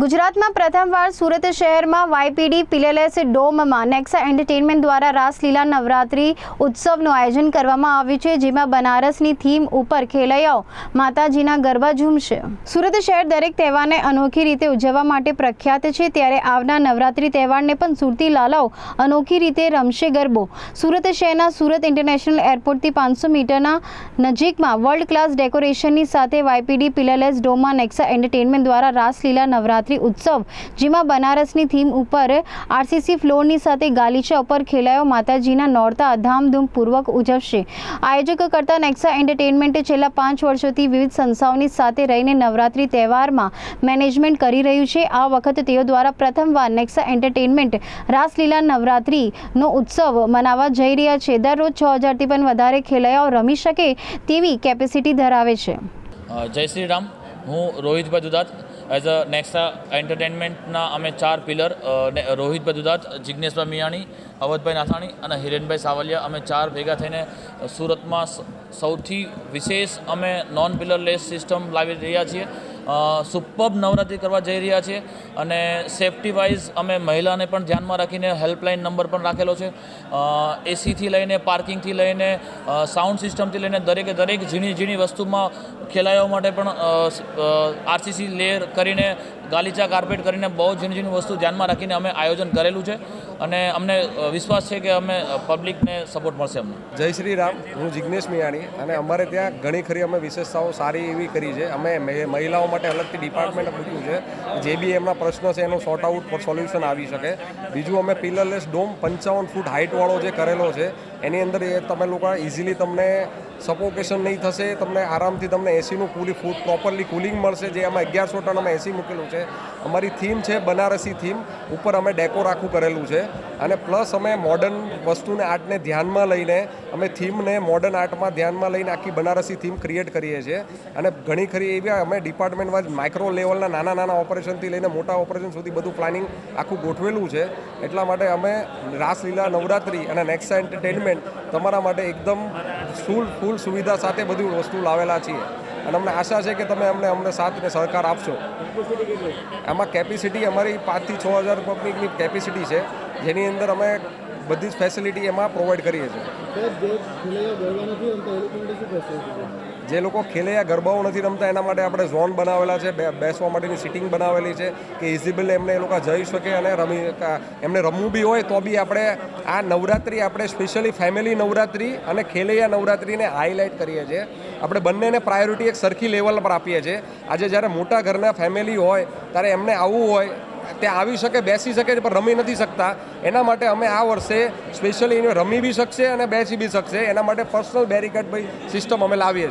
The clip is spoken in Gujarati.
ગુજરાતમાં પ્રથમવાર સુરત શહેરમાં વાયપીડી, પિલેલેસ, ડોમમાં નેક્સા એન્ટરટેનમેન્ટ દ્વારા રાસલીલા નવરાત્રી ઉત્સવનું આયોજન કરવામાં આવ્યું છે, જેમાં બનારસની થીમ ઉપર ખેલૈયાઓ માતાજીના ગરબા ઝૂમશે. સુરત શહેર દરેક તહેવારને અનોખી રીતે ઉજવવા માટે પ્રખ્યાત છે, ત્યારે આવનાર નવરાત્રિ તહેવારને પણ સુરતી લાલાઓ અનોખી રીતે રમશે ગરબો. સુરત શહેરના સુરત ઇન્ટરનેશનલ એરપોર્ટથી પાંચસો મીટરના નજીકમાં વર્લ્ડ ક્લાસ ડેકોરેશનની સાથે વાયપીડી, પિલેલેસ, ડોમમાં નેક્સા એન્ટરટેનમેન્ટ દ્વારા રાસલીલા નવરાત્રિ ઉત્સવ, જેમાં બનારસની થીમ ઉપર આરસીસી ફ્લોરની સાથે ગાલીચા ઉપર ખેલાયો માતાજીના નોરતા ધામધૂમપૂર્વક ઉજવશે. આયોજક કરતા નેક્સા એન્ટરટેનમેન્ટે છેલ્લા પાંચ વર્ષોથી વિવિધ સંસ્થાઓની સાથે રહીને નવરાત્રિ તહેવારમાં મેનેજમેન્ટ કરી રહ્યું છે. આ વખતે તેઓ દ્વારા પ્રથમવાર નેક્સા એન્ટરટેનમેન્ટ રાસલીલા નવરાત્રિનો ઉત્સવ મનાવવા જઈ રહ્યા છે. દરરોજ છ હજારથી પણ વધારે ખેલૈયાઓ રમી શકે તેવી કેપેસિટી ધરાવે છે. જય શ્રી રામ. હું રોહિતભાઈ દુદાત એઝ અ નેક્સા એન્ટરટેનમેન્ટના અમે ચાર પિલર રોહિતભાઈ દુદાત જિજ્ઞેશભાઈ મિયાણી, અવધભાઈ નાથાણી અને હિરેનભાઈ સાવલિયા અમે ચાર ભેગા થઈને સુરતમાં સૌથી વિશેષ અમે નોન પિલર લેસ સિસ્ટમ લાવી રહ્યા છીએ. સુપબ નવરાત્રિ કરવા જઈ રહ્યા છીએ અને સેફટી વાઇઝ અમે મહિલાને પણ ધ્યાનમાં રાખીને હેલ્પલાઇન નંબર પણ રાખેલો છે. એસીથી લઈને પાર્કિંગથી લઈને સાઉન્ડ સિસ્ટમથી લઈને દરેકે દરેક ઝીણી ઝીણી વસ્તુમાં ખેલાયો માટે પણ આરસીસી લેયર કરીને, ગાલીચા કાર્પેટ કરીને બહુ ઝીણી ઝીણી વસ્તુ ધ્યાનમાં રાખીને અમે આયોજન કરેલું છે. અને અમને વિશ્વાસ છે કે અમે પબ્લિકને સપોર્ટ મળશે અમને. જય શ્રી રામ, હું જિજ્ઞેશ મિયાણી અને અમારે ત્યાં ઘણી ખરી અમે વિશેષતાઓ સારી એવી કરી છે. અમે મહિલાઓ માટે અલગથી ડિપાર્ટમેન્ટ મૂક્યું છે. જે બી એમના પ્રશ્ન છે એનું સોર્ટ આઉટ સોલ્યુશન આવી શકે. બીજું અમે પિલરલેસ ડોમ પંચાવન ફૂટ હાઇટવાળો જે કરેલો છે, એની અંદર એ તમે લોકો ઇઝીલી તમને સફોકેશન નહીં થશે, તમને આરામથી તમને એસીનું કુલી ફૂડ પ્રોપરલી કુલિંગ મળશે, જે અમે અગિયારસો ટન અમે એસી મૂકેલું છે. અમારી થીમ છે બનારસી થીમ ઉપર અમે ડેકોર આખું કરેલું છે. અને પ્લસ અમે મોડર્ન વસ્તુને આર્ટને ધ્યાનમાં લઈને, અમે થીમને મોડર્ન આર્ટમાં ધ્યાનમાં લઈને આખી બનારસી થીમ ક્રિએટ કરીએ છીએ. અને ઘણી ખરી એવી અમે ડિપાર્ટમેન્ટ વાઇઝ માઇક્રો લેવલના નાના નાના ઓપરેશનથી લઈને મોટા ઓપરેશન સુધી બધું પ્લાનિંગ આખું ગોઠવેલું છે. એટલા માટે અમે રાસલીલા નવરાત્રિ અને નેક્સા એન્ટરટેનમેન્ટ તમારા માટે એકદમ ફૂલ ફૂલ સુવિધા સાથે બધી વસ્તુ લાવેલા છીએ. અને અમને આશા છે કે તમે અમને અમને સાથ અને સહકાર આપશો. આમાં કેપેસિટી અમારી પાંચથી છ હજાર પબ્લિકની કેપેસિટી છે. જેની અંદર અમે બધી જ ફેસિલિટી એમાં પ્રોવાઈડ કરીએ છીએ. જે લોકો ખેલૈયા ગરબાઓ નથી રમતા, એના માટે આપણે ઝોન બનાવેલા છે બેસવા માટેની સિટિંગ બનાવેલી છે કે ઇઝીબલ એમને એ લોકો જઈ શકે અને રમી એમને રમવું બી હોય તો બી આપણે આ નવરાત્રિ આપણે સ્પેશિયલી ફેમિલી નવરાત્રિ અને ખેલૈયા નવરાત્રિને હાઇલાઇટ કરીએ છીએ. આપણે બંનેને પ્રાયોરિટી એક સરખી લેવલ પર આપીએ છીએ. આજે જ્યારે મોટા ઘરના ફેમિલી હોય, ત્યારે એમને આવવું હોય, તે આવી શકે, બેસી શકે પણ રમી નથી શકતા. એના માટે અમે આ વર્ષે સ્પેશિયલી એને રમી બી શકશે અને બેસી બી શકશે. એના માટે પર્સનલ બેરિકેડ ભાઈ સિસ્ટમ અમે લાવીએ છીએ.